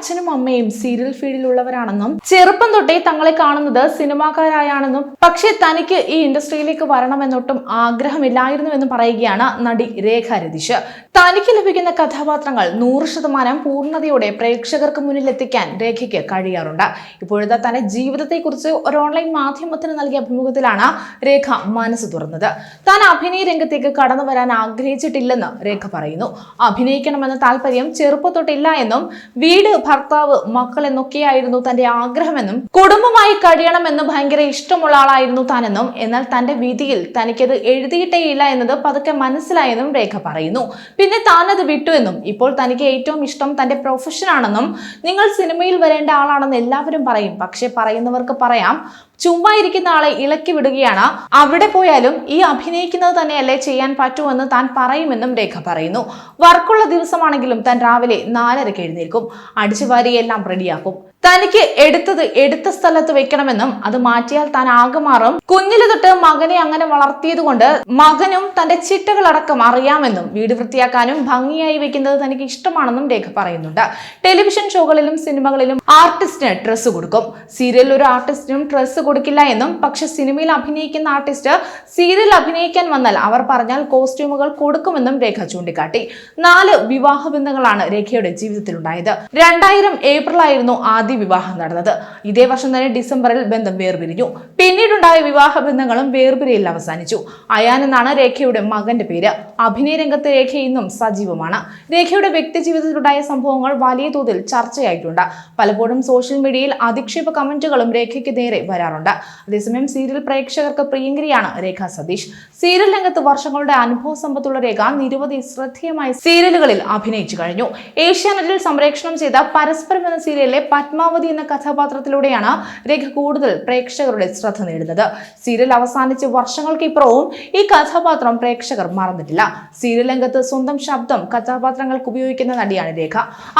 അച്ഛനും അമ്മയും സീരിയൽ ഫീൽഡിലുള്ളവരാണെന്നും ചെറുപ്പം തൊട്ടേ തങ്ങളെ കാണുന്നത് സിനിമാക്കാരായാണെന്നും പക്ഷേ തനിക്ക് ഈ ഇൻഡസ്ട്രിയിലേക്ക് വരണമെന്നൊട്ടും ആഗ്രഹമില്ലായിരുന്നുവെന്നും പറയുകയാണ് നടി രേഖ രതീഷ്. തനിക്ക് ലഭിക്കുന്ന കഥാപാത്രങ്ങൾ നൂറ് ശതമാനം പൂർണതയോടെ പ്രേക്ഷകർക്ക് മുന്നിൽ എത്തിക്കാൻ രേഖയ്ക്ക് കഴിയാറുണ്ട്. ഇപ്പോഴത്തെ തന്റെ ജീവിതത്തെക്കുറിച്ച് ഒരു ഓൺലൈൻ മാധ്യമത്തിന് നൽകിയ അഭിമുഖത്തിലാണ് രേഖ മനസ്സ് തുറന്നത്. താൻ അഭിനയ രംഗത്തേക്ക് കടന്നു വരാൻ ആഗ്രഹിച്ചിട്ടില്ലെന്ന് രേഖ പറയുന്നു. അഭിനയിക്കണമെന്ന താല്പര്യം ചെറുപ്പത്തൊട്ടില്ല എന്നും വീട് ഭർത്താവ് മക്കൾ എന്നൊക്കെയായിരുന്നു തന്റെ ആഗ്രഹമെന്നും കുടുംബമായി കഴിയണമെന്ന് ഭയങ്കര ഇഷ്ടമുള്ള ആളായിരുന്നു താനെന്നും എന്നാൽ തന്റെ വിധിയിൽ തനിക്കത് എഴുതിയിട്ടേയില്ല എന്നത് പതുക്കെ മനസ്സിലായെന്നും രേഖ പറയുന്നു. പിന്നെ താനത് വിട്ടു എന്നും ഇപ്പോൾ തനിക്ക് ഏറ്റവും ഇഷ്ടം തന്റെ പ്രൊഫഷനാണെന്നും നിങ്ങൾ സിനിമയിൽ വരേണ്ട ആളാണെന്ന് എല്ലാവരും പറയും. പക്ഷെ പറയുന്നവർക്ക് പറയാം ചുമ്മാ ഇരിക്കുന്ന ആളെ ഇളക്കി വിടുകയാണ്. അവിടെ പോയാലും ഈ അഭിനയിക്കുന്നത് തന്നെയല്ലേ ചെയ്യാൻ പറ്റുമെന്ന് താൻ പറയുമെന്നും രേഖ പറയുന്നു. വർക്കുള്ള ദിവസമാണെങ്കിലും താൻ രാവിലെ നാലരയ്ക്ക് എഴുന്നേൽക്കും. അടിച്ചുവാരി എല്ലാം റെഡിയാക്കും തനിക്ക് എടുത്തത് എടുത്ത സ്ഥലത്ത് വെക്കണമെന്നും അത് മാറ്റിയാൽ താൻ ആകെ മാറും. കുഞ്ഞിൽ തൊട്ട് മകനെ അങ്ങനെ വളർത്തിയത് കൊണ്ട് മകനും തന്റെ ചിട്ടകളടക്കം അറിയാമെന്നും വീട് വൃത്തിയാക്കാനും ഭംഗിയായി വെക്കുന്നത് തനിക്ക് ഇഷ്ടമാണെന്നും രേഖ പറയുന്നുണ്ട്. ടെലിവിഷൻ ഷോകളിലും സിനിമകളിലും ആർട്ടിസ്റ്റിന് ഡ്രസ്സ് കൊടുക്കും. സീരിയലിൽ ഒരു ആർട്ടിസ്റ്റിനും ഡ്രസ്സ് കൊടുക്കില്ല എന്നും പക്ഷെ സിനിമയിൽ അഭിനയിക്കുന്ന ആർട്ടിസ്റ്റ് സീരിയൽ അഭിനയിക്കാൻ വന്നാൽ അവർ പറഞ്ഞാൽ കോസ്റ്റ്യൂമുകൾ കൊടുക്കുമെന്നും രേഖ ചൂണ്ടിക്കാട്ടി. നാല് വിവാഹ ബന്ധങ്ങളാണ് രേഖയുടെ ജീവിതത്തിലുണ്ടായത്. രണ്ടായിരം ഏപ്രിൽ ആയിരുന്നു ആദ്യ വിവാഹം നടന്നത്. ഇതേ വർഷം തന്നെ ഡിസംബറിൽ ബന്ധം വേർപിരിഞ്ഞു. പിന്നീടുണ്ടായ വിവാഹ ബന്ധങ്ങളും വേർപിരിയിൽ അവസാനിച്ചു. അയാൻ എന്നാണ് രേഖയുടെ മകന്റെ പേര്. അഭിനയ രംഗത്ത് രേഖ ഇന്നും സജീവമാണ്. രേഖയുടെ വ്യക്തി ജീവിതത്തിലുണ്ടായ സംഭവങ്ങൾ വലിയ തോതിൽ ചർച്ചയായിട്ടുണ്ട്. പലപ്പോഴും സോഷ്യൽ മീഡിയയിൽ അധിക്ഷേപ കമന്റുകളും രേഖയ്ക്ക് നേരെ വരാറുണ്ട്. അതേസമയം സീരിയൽ പ്രേക്ഷകർക്ക് പ്രിയങ്കരിയാണ് രേഖ സതീഷ്. സീരിയൽ രംഗത്ത് വർഷങ്ങളുടെ അനുഭവ സമ്പത്തുള്ള രേഖ നിരവധി ശ്രദ്ധേയമായ സീരിയലുകളിൽ അഭിനയിച്ചു കഴിഞ്ഞു. ഏഷ്യാനെറ്റിൽ സംപ്രേക്ഷണം ചെയ്ത പരസ്പരം എന്ന സീരിയലിലെ പത്മാവതി എന്ന കഥാപാത്രത്തിലൂടെയാണ് രേഖ കൂടുതൽ പ്രേക്ഷകരുടെ ശ്രദ്ധ നേടുന്നത്. സീരിയൽ അവസാനിച്ച് വർഷങ്ങൾക്ക് ഇപ്പുറവും ഈ കഥാപാത്രം പ്രേക്ഷകർ മറന്നിട്ടില്ല. സീരിയൽ രംഗത്ത് സ്വന്തം ശബ്ദം കഥാപാത്രങ്ങൾക്ക് ഉപയോഗിക്കുന്ന നടിയാണ് രേഖ.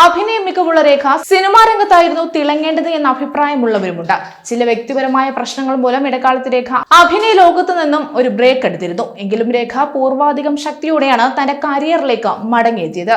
അഭിനയ മികവുള്ള രേഖ സിനിമാ രംഗത്തായിരുന്നു തിളങ്ങേണ്ടത് എന്ന അഭിപ്രായമുള്ളവരുമുണ്ട്. ചില വ്യക്തിപരമായ പ്രശ്നങ്ങൾ മൂലം ഇടക്കാലത്ത് രേഖ അഭിനയ ലോകത്ത് നിന്നും ഒരു ബ്രേക്ക് എടുത്തിരുന്നു. എങ്കിലും രേഖ പൂർവാധികം ശക്തിയോടെയാണ് തന്റെ കരിയറിലേക്ക് മടങ്ങിയെത്തിയത്.